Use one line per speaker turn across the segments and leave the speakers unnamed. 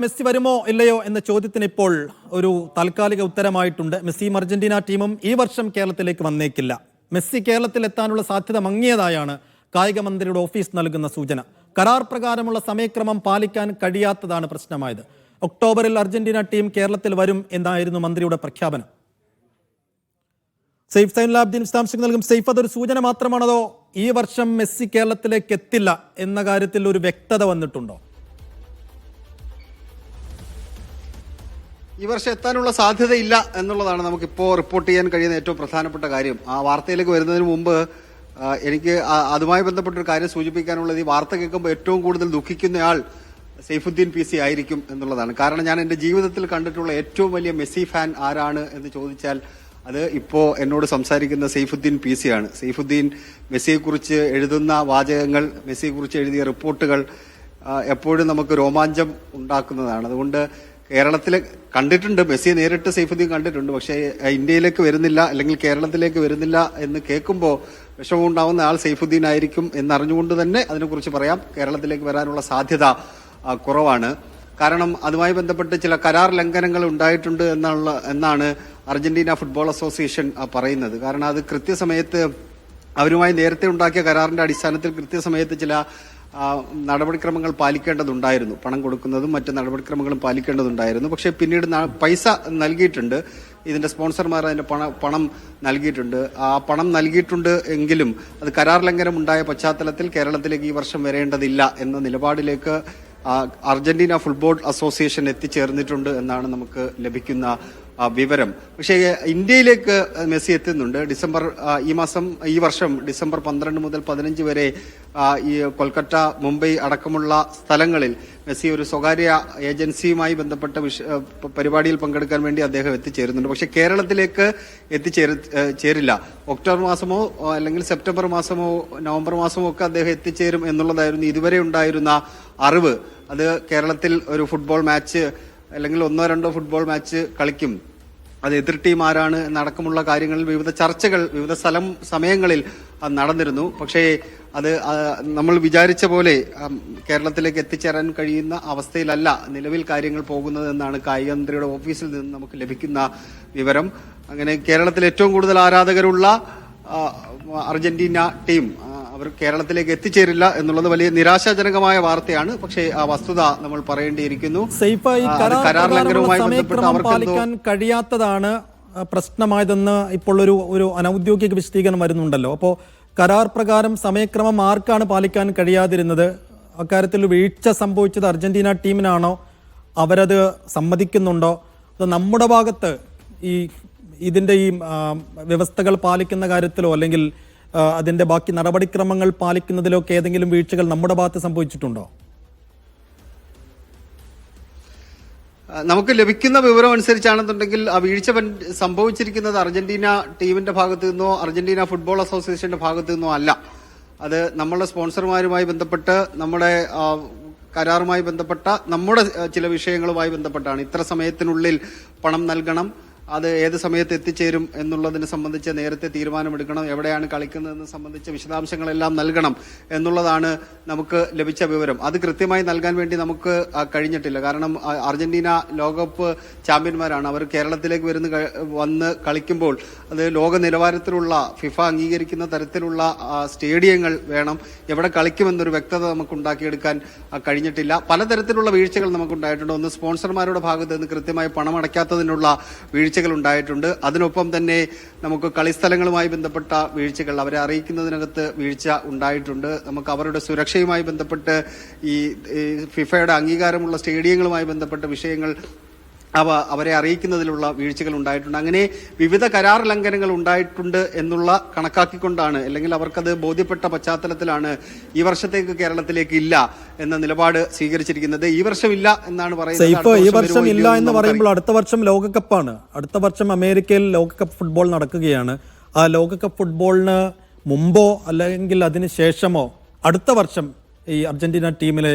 Messi വരുമോ ഇല്ലയോ എന്ന ചോദ്യത്തിന് ഇപ്പോൾ ഒരു താൽക്കാലിക ഉത്തരമായിട്ടുണ്ട്. മെസ്സിയും അർജന്റീന ടീമും ഈ വർഷം കേരളത്തിലേക്ക് വന്നേക്കില്ല. മെസ്സി കേരളത്തിൽ എത്താനുള്ള സാധ്യത മങ്ങിയതായാണ് കായിക മന്ത്രിയുടെ ഓഫീസ് നൽകുന്ന സൂചന. കരാർ പ്രകാരമുള്ള സമയക്രമം പാലിക്കാൻ കഴിയാത്തതാണ് പ്രശ്നമായത്. ഒക്ടോബറിൽ അർജന്റീന ടീം കേരളത്തിൽ വരും എന്നായിരുന്നു മന്ത്രിയുടെ പ്രഖ്യാപനം. സെയ്ഫ് സൈനുലാബ്ദീൻ വിശദാംശങ്ങൾ നൽകും. സെയ്ഫ് അതൊരു സൂചന മാത്രമാണതോ? ഈ വർഷം മെസ്സി കേരളത്തിലേക്ക് എത്തില്ല എന്ന കാര്യത്തിൽ ഒരു വ്യക്തത വന്നിട്ടുണ്ടോ?
ഈ വർഷം എത്താനുള്ള സാധ്യതയില്ല എന്നുള്ളതാണ് നമുക്കിപ്പോൾ റിപ്പോർട്ട് ചെയ്യാൻ കഴിയുന്ന ഏറ്റവും പ്രധാനപ്പെട്ട കാര്യം. ആ വാർത്തയിലേക്ക് വരുന്നതിന് മുമ്പ് എനിക്ക് അതുമായി ബന്ധപ്പെട്ട ഒരു കാര്യം സൂചിപ്പിക്കാനുള്ളത് ഈ വാർത്ത കേൾക്കുമ്പോൾ ഏറ്റവും കൂടുതൽ ദുഃഖിക്കുന്നയാൾ സെയ്ഫുദ്ദീൻ പി സി ആയിരിക്കും എന്നുള്ളതാണ്. കാരണം ഞാൻ എന്റെ ജീവിതത്തിൽ കണ്ടിട്ടുള്ള ഏറ്റവും വലിയ മെസ്സി ഫാൻ ആരാണ് എന്ന് ചോദിച്ചാൽ അത് ഇപ്പോൾ എന്നോട് സംസാരിക്കുന്ന സെയ്ഫുദ്ദീൻ പി സി ആണ്. സൈഫുദ്ദീൻ മെസ്സിയെക്കുറിച്ച് എഴുതുന്ന വാചകങ്ങൾ മെസ്സിയെക്കുറിച്ച് എഴുതിയ റിപ്പോർട്ടുകൾ എപ്പോഴും നമുക്ക് രോമാഞ്ചം ഉണ്ടാക്കുന്നതാണ്. അതുകൊണ്ട് കേരളത്തിൽ കണ്ടിട്ടുണ്ട് മെസ്സിയെ നേരിട്ട് സൈഫുദ്ദീൻ കണ്ടിട്ടുണ്ട് പക്ഷേ ഇന്ത്യയിലേക്ക് വരുന്നില്ല അല്ലെങ്കിൽ കേരളത്തിലേക്ക് വരുന്നില്ല എന്ന് കേൾക്കുമ്പോൾ വിഷമം ഉണ്ടാവുന്ന ആൾ സൈഫുദ്ദീൻ ആയിരിക്കും എന്നറിഞ്ഞുകൊണ്ട് തന്നെ അതിനെക്കുറിച്ച് പറയാം. കേരളത്തിലേക്ക് വരാനുള്ള സാധ്യത കുറവാണ്. കാരണം അതുമായി ബന്ധപ്പെട്ട് ചില കരാർ ലംഘനങ്ങൾ ഉണ്ടായിട്ടുണ്ട് എന്നുള്ള എന്നാണ് അർജന്റീന ഫുട്ബോൾ അസോസിയേഷൻ പറയുന്നത്. കാരണം അത് കൃത്യസമയത്ത് അവരുമായി നേരത്തെ ഉണ്ടാക്കിയ കരാറിന്റെ അടിസ്ഥാനത്തിൽ കൃത്യസമയത്ത് ചില നടപടിക്രമങ്ങൾ പാലിക്കേണ്ടതുണ്ടായിരുന്നു. പണം കൊടുക്കുന്നതും മറ്റ് നടപടിക്രമങ്ങളും പാലിക്കേണ്ടതുണ്ടായിരുന്നു. പക്ഷേ പിന്നീട് പൈസ നൽകിയിട്ടുണ്ട്. ഇതിന്റെ സ്പോൺസർമാർ അതിന്റെ പണം പണം നൽകിയിട്ടുണ്ട്. ആ പണം നൽകിയിട്ടുണ്ട് എങ്കിലും അത് കരാർ ലംഘനം ഉണ്ടായ പശ്ചാത്തലത്തിൽ കേരളത്തിലേക്ക് ഈ വർഷം വരേണ്ടതില്ല എന്ന നിലപാടിലേക്ക് അർജന്റീന ഫുട്ബോൾ അസോസിയേഷൻ എത്തിച്ചേർന്നിട്ടുണ്ട് എന്നാണ് നമുക്ക് ലഭിക്കുന്ന വിവരം. പക്ഷേ ഇന്ത്യയിലേക്ക് മെസ്സി എത്തുന്നുണ്ട്. ഡിസംബർ ഈ മാസം ഈ വർഷം ഡിസംബർ പന്ത്രണ്ട് മുതൽ പതിനഞ്ച് വരെ ഈ കൊൽക്കത്ത മുംബൈ അടക്കമുള്ള സ്ഥലങ്ങളിൽ മെസ്സി ഒരു സ്വകാര്യ ഏജൻസിയുമായി ബന്ധപ്പെട്ട വിഷ പരിപാടിയിൽ പങ്കെടുക്കാൻ വേണ്ടി അദ്ദേഹം എത്തിച്ചേരുന്നുണ്ട്. പക്ഷേ കേരളത്തിലേക്ക് എത്തിച്ചേരു ചേരില്ല. ഒക്ടോബർ മാസമോ അല്ലെങ്കിൽ സെപ്റ്റംബർ മാസമോ നവംബർ മാസമോ ഒക്കെ അദ്ദേഹം എത്തിച്ചേരും എന്നുള്ളതായിരുന്നു ഇതുവരെ ഉണ്ടായിരുന്ന അറിവ്. അത് കേരളത്തിൽ ഒരു ഫുട്ബോൾ മാച്ച് അല്ലെങ്കിൽ ഒന്നോ രണ്ടോ ഫുട്ബോൾ മാച്ച് കളിക്കും. അത് എതിർ ടീം ആരാണ് എന്നടക്കമുള്ള കാര്യങ്ങളിൽ വിവിധ ചർച്ചകൾ വിവിധ സ്ഥലം സമയങ്ങളിൽ നടന്നിരുന്നു. പക്ഷേ അത് നമ്മൾ വിചാരിച്ച പോലെ കേരളത്തിലേക്ക് എത്തിച്ചേരാൻ കഴിയുന്ന അവസ്ഥയിലല്ല നിലവിൽ കാര്യങ്ങൾ പോകുന്നത് എന്നാണ് കായിക മന്ത്രിയുടെ ഓഫീസിൽ നിന്ന് നമുക്ക് ലഭിക്കുന്ന വിവരം. അങ്ങനെ കേരളത്തിൽ ഏറ്റവും കൂടുതൽ ആരാധകരുള്ള അർജന്റീന ടീം അവർ കേരളത്തിലേക്ക് എത്തിച്ചേരില്ല എന്നുള്ളത് വലിയ നിരാശാജനകമായ വാർത്തയാണ്. പക്ഷേ ആ വസ്തുത നമ്മൾ പറയേണ്ടിയിരിക്കുന്നു.
കരാർ
ലംഘനവുമായി ബന്ധപ്പെട്ട്
കഴിയാത്തതാണ് പ്രശ്നമായതെന്ന് ഇപ്പോൾ ഒരു ഒരു അനൌദ്യോഗിക വിശദീകരണം വരുന്നുണ്ടല്ലോ. അപ്പോൾ കരാർ പ്രകാരം സമയക്രമം ആർക്കാണ് പാലിക്കാൻ കഴിയാതിരുന്നത്? അക്കാര്യത്തിൽ വീഴ്ച സംഭവിച്ചത് അർജന്റീന ടീമിനാണോ? അവരത് സമ്മതിക്കുന്നുണ്ടോ? അത് നമ്മുടെ ഭാഗത്ത് ഈ ഇതിന്റെ ഈ വ്യവസ്ഥകൾ പാലിക്കുന്ന കാര്യത്തിലോ അല്ലെങ്കിൽ അതിന്റെ ബാക്കി നടപടിക്രമങ്ങൾ പാലിക്കുന്നതിലൊക്കെ ഏതെങ്കിലും വീഴ്ചകൾ നമ്മുടെ ഭാഗത്ത് സംഭവിച്ചിട്ടുണ്ടോ?
നമുക്ക് ലഭിക്കുന്ന വിവരം അനുസരിച്ചാണെന്നുണ്ടെങ്കിൽ ആ വീഴ്ച സംഭവിച്ചിരിക്കുന്നത് അർജന്റീന ടീമിന്റെ ഭാഗത്തു നിന്നോ അർജന്റീന ഫുട്ബോൾ അസോസിയേഷന്റെ ഭാഗത്തു നിന്നോ അല്ല. അത് നമ്മളുടെ സ്പോൺസർമാരുമായി ബന്ധപ്പെട്ട് നമ്മുടെ കരാറുമായി ബന്ധപ്പെട്ട നമ്മുടെ ചില വിഷയങ്ങളുമായി ബന്ധപ്പെട്ടാണ്. ഇത്ര സമയത്തിനുള്ളിൽ പണം നൽകണം. അത് ഏത് സമയത്ത് എത്തിച്ചേരും എന്നുള്ളതിനെ സംബന്ധിച്ച് നേരത്തെ തീരുമാനമെടുക്കണം എവിടെയാണ് കളിക്കുന്നതെന്ന് സംബന്ധിച്ച വിശദാംശങ്ങളെല്ലാം നൽകണം എന്നുള്ളതാണ് നമുക്ക് ലഭിച്ച വിവരം. അത് കൃത്യമായി നൽകാൻ വേണ്ടി നമുക്ക് കഴിഞ്ഞിട്ടില്ല. കാരണം അർജന്റീന ലോകകപ്പ് ചാമ്പ്യന്മാരാണ്. അവർ കേരളത്തിലേക്ക് വരുന്ന വന്ന് കളിക്കുമ്പോൾ അത് ലോക നിലവാരത്തിലുള്ള ഫിഫ അംഗീകരിക്കുന്ന തരത്തിലുള്ള സ്റ്റേഡിയങ്ങൾ വേണം. എവിടെ കളിക്കുമെന്നൊരു വ്യക്തത നമുക്ക് ഉണ്ടാക്കിയെടുക്കാൻ കഴിഞ്ഞിട്ടില്ല. പലതരത്തിലുള്ള വീഴ്ചകൾ നമുക്കുണ്ടായിട്ടുണ്ട്. ഒന്ന് സ്പോൺസർമാരുടെ ഭാഗത്ത് നിന്ന് കൃത്യമായി പണം അടയ്ക്കാത്തതിനുള്ള വീഴ്ചകൾ ഉണ്ടായിട്ടുണ്ട് അതിനൊപ്പം തന്നെ നമുക്ക് കളിസ്ഥലങ്ങളുമായി ബന്ധപ്പെട്ട വീഴ്ചകൾ അവരെ അറിയിക്കുന്നതിനകത്ത് വീഴ്ച ഉണ്ടായിട്ടുണ്ട്. നമുക്ക് അവരുടെ സുരക്ഷയുമായി ബന്ധപ്പെട്ട് ഈ ഫിഫയുടെ അംഗീകാരമുള്ള സ്റ്റേഡിയങ്ങളുമായി ബന്ധപ്പെട്ട വിഷയങ്ങൾ അവ അവരെ അറിയിക്കുന്നതിലുള്ള വീഴ്ചകൾ ഉണ്ടായിട്ടുണ്ട്. അങ്ങനെ വിവിധ കരാർ ലംഘനങ്ങൾ ഉണ്ടായിട്ടുണ്ട് എന്നുള്ള കണക്കാക്കിക്കൊണ്ടാണ് അല്ലെങ്കിൽ അവർക്കത് ബോധ്യപ്പെട്ട പശ്ചാത്തലത്തിലാണ് ഈ വർഷത്തേക്ക് കേരളത്തിലേക്ക് ഇല്ല എന്ന നിലപാട് സ്വീകരിച്ചിരിക്കുന്നത്. ഈ വർഷം ഇല്ല എന്നാണ് പറയുന്നത്.
ഈ
വർഷം
ഇല്ല എന്ന് പറയുമ്പോൾ അടുത്ത വർഷം ലോകകപ്പാണ്. അടുത്ത വർഷം അമേരിക്കയിൽ ലോകകപ്പ് ഫുട്ബോൾ നടക്കുകയാണ്. ആ ലോകകപ്പ് ഫുട്ബോളിന് മുമ്പോ അല്ലെങ്കിൽ അതിന് ശേഷമോ അടുത്ത വർഷം ഈ അർജന്റീന ടീമിലെ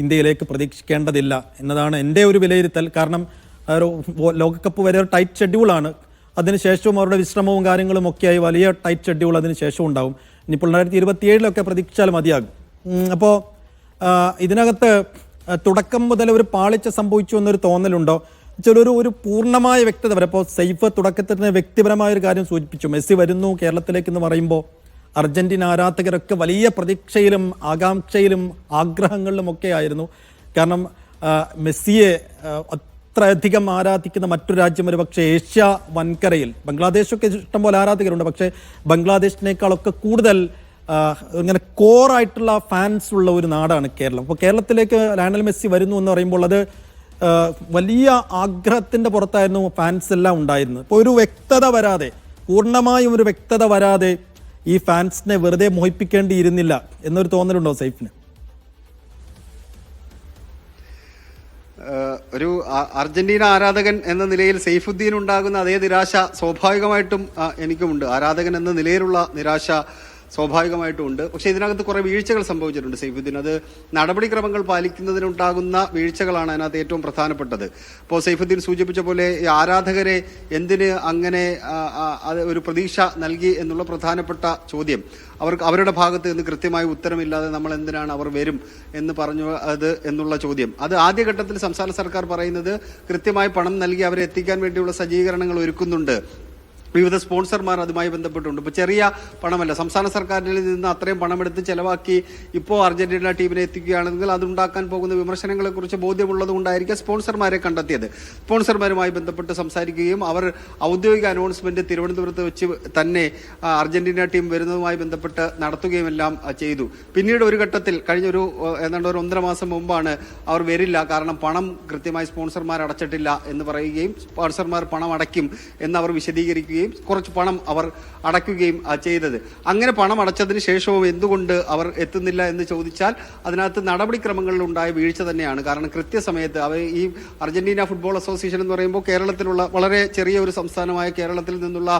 ഇന്ത്യയിലേക്ക് പ്രതീക്ഷിക്കേണ്ടതില്ല എന്നതാണ് എന്റെ ഒരു വിലയിരുത്തൽ. കാരണം ഒരു ലോകകപ്പ് വരെ ടൈറ്റ് ഷെഡ്യൂളാണ് അതിനുശേഷവും അവരുടെ വിശ്രമവും കാര്യങ്ങളും ഒക്കെയായി വലിയ ടൈറ്റ് ഷെഡ്യൂൾ അതിന് ശേഷം ഉണ്ടാവും. ഇനിയിപ്പോൾ രണ്ടായിരത്തി ഇരുപത്തിയേഴിലൊക്കെ പ്രതീക്ഷിച്ചാൽ മതിയാകും. അപ്പോൾ ഇതിനകത്ത് തുടക്കം മുതൽ ഒരു പാളിച്ച സംഭവിച്ചു എന്നൊരു തോന്നലുണ്ടോ? ചിലൊരു ഒരു പൂർണമായ വ്യക്തത വരെ. ഇപ്പോൾ സൈഫ് തുടക്കത്തിൽ തന്നെ വ്യക്തിപരമായ ഒരു കാര്യം സൂചിപ്പിച്ചു. മെസ്സി വരുന്നു കേരളത്തിലേക്ക് എന്ന് പറയുമ്പോൾ അർജന്റീന ആരാധകരൊക്കെ വലിയ പ്രതീക്ഷയിലും ആകാംക്ഷയിലും ആഗ്രഹങ്ങളിലും ഒക്കെ ആയിരുന്നു. കാരണം മെസ്സിയെ അത്രയധികം ആരാധിക്കുന്ന മറ്റൊരു രാജ്യം ഒരു പക്ഷേ ഏഷ്യ വൻകരയിൽ. ബംഗ്ലാദേശൊക്കെ ഇഷ്ടംപോലെ ആരാധകരുണ്ട്. പക്ഷേ ബംഗ്ലാദേശിനേക്കാളൊക്കെ കൂടുതൽ ഇങ്ങനെ കോറായിട്ടുള്ള ഫാൻസ് ഉള്ള ഒരു നാടാണ് കേരളം. അപ്പോൾ കേരളത്തിലേക്ക് ലയണൽ മെസ്സി വരുന്നു എന്ന് പറയുമ്പോൾ അത് വലിയ ആഗ്രഹത്തിന്റെ പുറത്തായിരുന്നു ഫാൻസ് എല്ലാം ഉണ്ടായിരുന്നത്. ഇപ്പോൾ ഒരു വ്യക്തത വരാതെ പൂർണമായും ഒരു വ്യക്തത വരാതെ ഈ ഫാൻസിനെ വെറുതെ മോഹിപ്പിക്കേണ്ടിയിരുന്നില്ല എന്നൊരു തോന്നലുണ്ടോ സൈഫിന്?
ഒരു അർജന്റീന ആരാധകൻ എന്ന നിലയിൽ സെയ്ഫുദ്ദീൻ ഉണ്ടാകുന്ന അതേ നിരാശ സ്വാഭാവികമായിട്ടും എനിക്കുമുണ്ട്. ആരാധകൻ എന്ന നിലയിലുള്ള നിരാശ സ്വാഭാവികമായിട്ടും ഉണ്ട് പക്ഷെ ഇതിനകത്ത് കുറെ വീഴ്ചകൾ സംഭവിച്ചിട്ടുണ്ട് സൈഫുദ്ദീൻ. അത് നടപടിക്രമങ്ങൾ പാലിക്കുന്നതിനുണ്ടാകുന്ന വീഴ്ചകളാണ് അതിനകത്ത് ഏറ്റവും പ്രധാനപ്പെട്ടത്. ഇപ്പോൾ സൈഫുദ്ദീൻ സൂചിപ്പിച്ച പോലെ ആരാധകരെ എന്തിന് അങ്ങനെ ഒരു പ്രതീക്ഷ നൽകി എന്നുള്ള പ്രധാനപ്പെട്ട ചോദ്യം. അവർക്ക് അവരുടെ ഭാഗത്ത് നിന്ന് കൃത്യമായ ഉത്തരമില്ലാതെ നമ്മൾ എന്തിനാണ് അവർ വരും എന്ന് പറഞ്ഞു അത് എന്നുള്ള ചോദ്യം. അത് ആദ്യഘട്ടത്തിൽ സംസ്ഥാന സർക്കാർ പറയുന്നത് കൃത്യമായി പണം നൽകി അവരെ എത്തിക്കാൻ വേണ്ടിയുള്ള സജ്ജീകരണങ്ങൾ ഒരുക്കുന്നുണ്ട്. വിവിധ സ്പോൺസർമാർ അതുമായി ബന്ധപ്പെട്ടുണ്ട്. ഇപ്പോൾ ചെറിയ പണമല്ല സംസ്ഥാന സർക്കാരിൽ നിന്ന് അത്രയും പണമെടുത്ത് ചെലവാക്കി ഇപ്പോൾ അർജന്റീന ടീമിനെ എത്തിക്കുകയാണെങ്കിൽ അതുണ്ടാക്കാൻ പോകുന്ന വിമർശനങ്ങളെക്കുറിച്ച് ബോധ്യമുള്ളത് കൊണ്ടായിരിക്കും സ്പോൺസർമാരെ കണ്ടെത്തിയത്. സ്പോൺസർമാരുമായി ബന്ധപ്പെട്ട് സംസാരിക്കുകയും അവർ ഔദ്യോഗിക അനൗൺസ്മെന്റ് തിരുവനന്തപുരത്ത് വെച്ച് തന്നെ അർജന്റീന ടീം വരുന്നതുമായി ബന്ധപ്പെട്ട് നടത്തുകയും എല്ലാം ചെയ്തു. പിന്നീട് ഒരു ഘട്ടത്തിൽ കഴിഞ്ഞ ഒരു ഏതാണ്ട് ഒരു ഒന്നര മാസം മുമ്പാണ് അവർ വരില്ല. കാരണം പണം കൃത്യമായി സ്പോൺസർമാർ അടച്ചിട്ടില്ല എന്ന് പറയുകയും സ്പോൺസർമാർ പണം അടയ്ക്കും എന്ന് അവർ വിശദീകരിക്കുകയും കുറച്ച് പണം അവർ അടയ്ക്കുകയും ചെയ്തത്. അങ്ങനെ പണം അടച്ചതിന് ശേഷവും എന്തുകൊണ്ട് അവർ എത്തുന്നില്ല എന്ന് ചോദിച്ചാൽ അതിനകത്ത് നടപടിക്രമങ്ങളിൽ ഉണ്ടായ വീഴ്ച തന്നെയാണ്. കാരണം കൃത്യസമയത്ത് അവർ ഈ അർജന്റീന ഫുട്ബോൾ അസോസിയേഷൻ എന്ന് പറയുമ്പോൾ കേരളത്തിലുള്ള വളരെ ചെറിയ ഒരു സംസ്ഥാനമായ കേരളത്തിൽ നിന്നുള്ള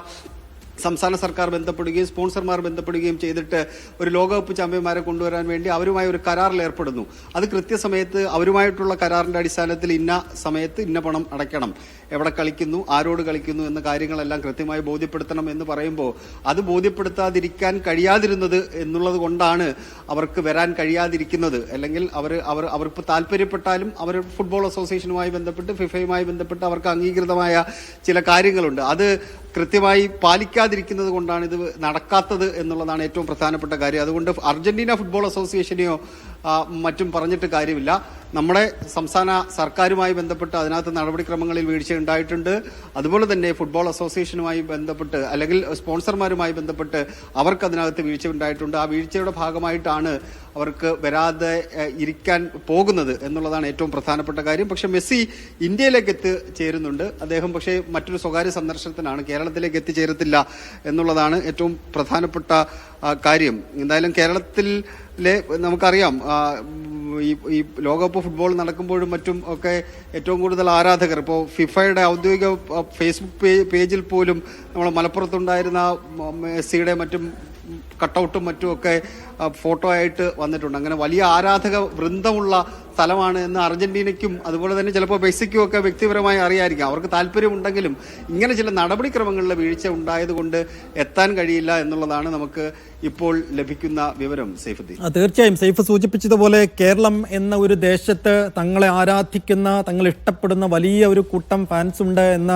സംസ്ഥാന സർക്കാർ ബന്ധപ്പെടുകയും സ്പോൺസർമാർ ബന്ധപ്പെടുകയും ചെയ്തിട്ട് ഒരു ലോകകപ്പ് ചാമ്പ്യന്മാരെ കൊണ്ടുവരാൻ വേണ്ടി അവരുമായി ഒരു കരാറിൽ ഏർപ്പെടുന്നു. അത് കൃത്യസമയത്ത് അവരുമായിട്ടുള്ള കരാറിന്റെ അടിസ്ഥാനത്തിൽ ഇന്ന സമയത്ത് ഇന്ന പണം അടയ്ക്കണം. എവിടെ കളിക്കുന്നു ആരോട് കളിക്കുന്നു എന്ന കാര്യങ്ങളെല്ലാം കൃത്യമായി ബോധ്യപ്പെടുത്തണം എന്ന് പറയുമ്പോൾ അത് ബോധ്യപ്പെടുത്താതിരിക്കാൻ കഴിയാതിരുന്നത് എന്നുള്ളത് കൊണ്ടാണ് അവർക്ക് വരാൻ കഴിയാതിരിക്കുന്നത്. അല്ലെങ്കിൽ അവർ അവർ അവർക്ക് താല്പര്യപ്പെട്ടാലും അവർ ഫുട്ബോൾ അസോസിയേഷനുമായി ബന്ധപ്പെട്ട് ഫിഫയുമായി ബന്ധപ്പെട്ട് അവർക്ക് അംഗീകൃതമായ ചില കാര്യങ്ങളുണ്ട്. അത് കൃത്യമായി പാലിക്കാതിരിക്കുന്നത് കൊണ്ടാണ് ഇത് നടക്കാത്തത് എന്നുള്ളതാണ് ഏറ്റവും പ്രധാനപ്പെട്ട കാര്യം. അതുകൊണ്ട് അർജന്റീന ഫുട്ബോൾ അസോസിയേഷനെയോ മറ്റും പറഞ്ഞിട്ട് കാര്യമില്ല. നമ്മുടെ സംസ്ഥാന സർക്കാരുമായി ബന്ധപ്പെട്ട് അതിനകത്ത് നടപടിക്രമങ്ങളിൽ വീഴ്ച ഉണ്ടായിട്ടുണ്ട്. അതുപോലെ തന്നെ ഫുട്ബോൾ അസോസിയേഷനുമായി ബന്ധപ്പെട്ട് അല്ലെങ്കിൽ സ്പോൺസർമാരുമായി ബന്ധപ്പെട്ട് അവർക്ക് അതിനകത്ത് വീഴ്ച ഉണ്ടായിട്ടുണ്ട്. ആ വീഴ്ചയുടെ ഭാഗമായിട്ടാണ് അവർക്ക് വരാതെ ഇരിക്കാൻ പോകുന്നത് എന്നുള്ളതാണ് ഏറ്റവും പ്രധാനപ്പെട്ട കാര്യം. പക്ഷെ മെസ്സി ഇന്ത്യയിലേക്ക് എത്തി ചേരുന്നുണ്ട്. അദ്ദേഹം പക്ഷേ മറ്റൊരു സ്വകാര്യ സന്ദർശനത്തിനാണ് കേരളത്തിലേക്ക് എത്തിച്ചേരത്തില്ല എന്നുള്ളതാണ് ഏറ്റവും പ്രധാനപ്പെട്ട കാര്യം. എന്തായാലും കേരളത്തിലെ നമുക്കറിയാം ഈ ഈ ലോകകപ്പ് ഫുട്ബോൾ നടക്കുമ്പോഴും മറ്റും ഒക്കെ ഏറ്റവും കൂടുതൽ ആരാധകർ ഇപ്പോൾ ഫിഫയുടെ ഔദ്യോഗിക ഫേസ്ബുക്ക് പേജിൽ പോലും നമ്മൾ മലപ്പുറത്തുണ്ടായിരുന്ന മെസ്സിയുടെ മറ്റും കട്ടൗട്ടും മറ്റുമൊക്കെ ഫോട്ടോ ആയിട്ട് വന്നിട്ടുണ്ട്. അങ്ങനെ വലിയ ആരാധക വൃന്ദമുള്ള സ്ഥലമാണ് എന്ന് അർജന്റീനയ്ക്കും അതുപോലെ തന്നെ ചിലപ്പോൾ മെസ്സിക്കും ഒക്കെ വ്യക്തിപരമായി അറിയായിരിക്കും. അവർക്ക് താല്പര്യമുണ്ടെങ്കിലും ഇങ്ങനെ ചില നടപടിക്രമങ്ങളിലെ വീഴ്ച ഉണ്ടായതുകൊണ്ട് എത്താൻ കഴിയില്ല എന്നുള്ളതാണ് നമുക്ക് ഇപ്പോൾ ലഭിക്കുന്ന വിവരം സൈഫുദ്ദീൻ.
തീർച്ചയായും. സൈഫ് സൂചിപ്പിച്ചതുപോലെ കേരളം എന്ന ഒരു ദേശത്ത് തങ്ങളെ ആരാധിക്കുന്ന തങ്ങൾ ഇഷ്ടപ്പെടുന്ന വലിയ ഒരു കൂട്ടം ഫാൻസ് ഉണ്ട് എന്ന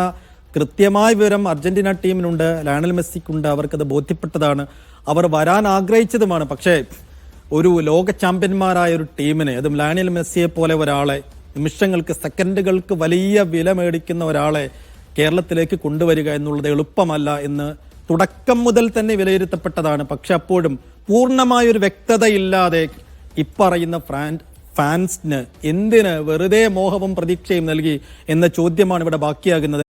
കൃത്യമായ വിവരം അർജന്റീന ടീമിനുണ്ട്. ലയണൽ മെസ്സിക്കുണ്ട്. അവർക്കത് ബോധ്യപ്പെട്ടതാണ്. അവർ വരാൻ ആഗ്രഹിച്ചതുമാണ്. പക്ഷേ ഒരു ലോക ചാമ്പ്യന്മാരായ ഒരു ടീമിനെ അതും ലയണൽ മെസ്സിയെ പോലെ ഒരാളെ നിമിഷങ്ങൾക്ക് സെക്കൻഡുകൾക്ക് വലിയ വില മേടിക്കുന്ന ഒരാളെ കേരളത്തിലേക്ക് കൊണ്ടുവരിക എന്നുള്ളത് എളുപ്പമല്ല എന്ന് തുടക്കം മുതൽ തന്നെ വിലയിരുത്തപ്പെട്ടതാണ്. പക്ഷെ അപ്പോഴും പൂർണമായൊരു വ്യക്തതയില്ലാതെ ഇപ്പറയുന്ന ഫ്രാൻ ഫാൻസിന് എന്തിന് വെറുതെ മോഹവും പ്രതീക്ഷയും നൽകി എന്ന ചോദ്യമാണ് ഇവിടെ ബാക്കിയാകുന്നത്.